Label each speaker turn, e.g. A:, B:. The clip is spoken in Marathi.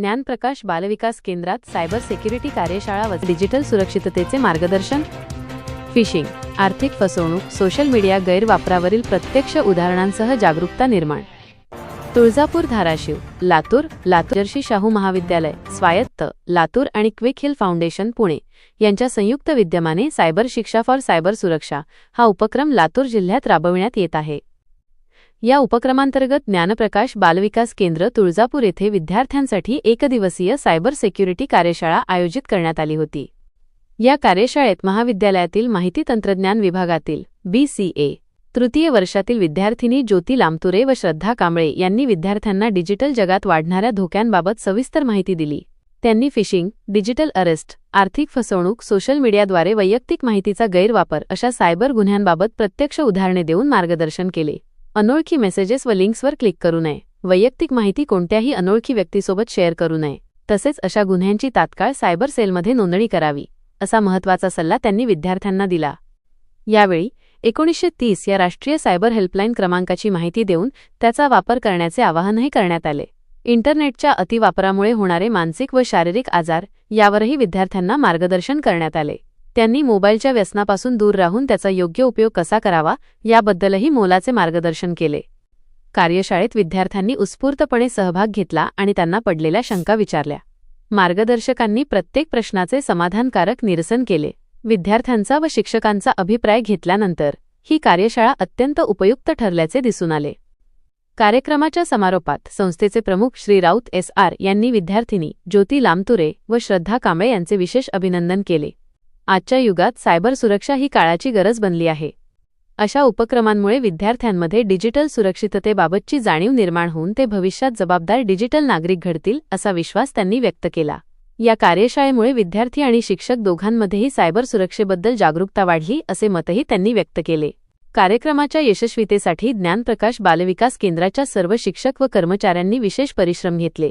A: ज्ञानप्रकाश बालविकास केंद्रात सायबर सेक्युरिटी कार्यशाळा व डिजिटल सुरक्षिततेचे मार्गदर्शन. फिशिंग आर्थिक फसवणूक सोशल मीडिया गैरवापरावरील प्रत्यक्ष उदाहरणांसह जागरूकता निर्माण. तुळजापूर धाराशिव लातूर लातूरशी शाहू महाविद्यालय स्वायत्त लातूर आणि क्विक हिल फाउंडेशन पुणे यांच्या संयुक्त विद्यमाने सायबर शिक्षा फॉर सायबर सुरक्षा हा उपक्रम लातूर जिल्ह्यात राबविण्यात येत आहे. या उपक्रमांतर्गत ज्ञानप्रकाश बालविकास केंद्र तुळजापूर येथे विद्यार्थ्यांसाठी एकदिवसीय सायबर सेक्युरिटी कार्यशाळा आयोजित करण्यात आली होती. या कार्यशाळेत महाविद्यालयातील माहिती तंत्रज्ञान विभागातील बीसीए तृतीय वर्षातील विद्यार्थिनी ज्योती लामतुरे व श्रद्धा कांबळे यांनी विद्यार्थ्यांना डिजिटल जगात वाढणाऱ्या धोक्यांबाबत सविस्तर माहिती दिली. त्यांनी फिशिंग डिजिटल अरेस्ट आर्थिक फसवणूक सोशल मीडियाद्वारे वैयक्तिक माहितीचा गैरवापर अशा सायबर गुन्ह्यांबाबत प्रत्यक्ष उदाहरणे देऊन मार्गदर्शन केले. अनोळखी मेसेजेस व लिंक्सवर क्लिक करू नये. वैयक्तिक माहिती कोणत्याही अनोळखी व्यक्तीसोबत शेअर करू नये. तसेच अशा गुन्ह्यांची तात्काळ सायबर सेलमध्ये नोंदणी करावी असा महत्त्वाचा सल्ला त्यांनी विद्यार्थ्यांना दिला. यावेळी एकोणीसशे तीस या राष्ट्रीय सायबर हेल्पलाईन क्रमांकाची माहिती देऊन त्याचा वापर करण्याचे आवाहनही करण्यात आले. इंटरनेटच्या अतिवापरामुळे होणारे मानसिक व शारीरिक आजार यावरही विद्यार्थ्यांना मार्गदर्शन करण्यात आले. त्यांनी मोबाईलच्या व्यसनापासून दूर राहून त्याचा योग्य उपयोग कसा करावा याबद्दलही मोलाचे मार्गदर्शन केले. कार्यशाळेत विद्यार्थ्यांनी उत्स्फूर्तपणे सहभाग घेतला आणि त्यांना पडलेल्या शंका विचारल्या. मार्गदर्शकांनी प्रत्येक प्रश्नाचे समाधानकारक निरसन केले. विद्यार्थ्यांचा व शिक्षकांचा अभिप्राय घेतल्यानंतर ही कार्यशाळा अत्यंत उपयुक्त ठरल्याचे दिसून आले. कार्यक्रमाच्या समारोपात संस्थेचे प्रमुख श्री राऊत एस आर यांनी विद्यार्थिनी ज्योती लामतुरे व श्रद्धा कांबळे यांचे विशेष अभिनंदन केले. आजच्या युगात सायबर सुरक्षा ही काळाची गरज बनली आहे. अशा उपक्रमांमुळे विद्यार्थ्यांमध्ये डिजिटल सुरक्षिततेबाबतची जाणीव निर्माण होऊन ते भविष्यात जबाबदार डिजिटल नागरिक घडतील असा विश्वास त्यांनी व्यक्त केला. या कार्यशाळेमुळे विद्यार्थी आणि शिक्षक दोघांमध्येही सायबर सुरक्षेबद्दल जागरूकता वाढली असे मतही त्यांनी व्यक्त केले. कार्यक्रमाच्या यशस्वीतेसाठी ज्ञानप्रकाश बालविकास केंद्राच्या सर्व शिक्षक व कर्मचाऱ्यांनी विशेष परिश्रम घेतले.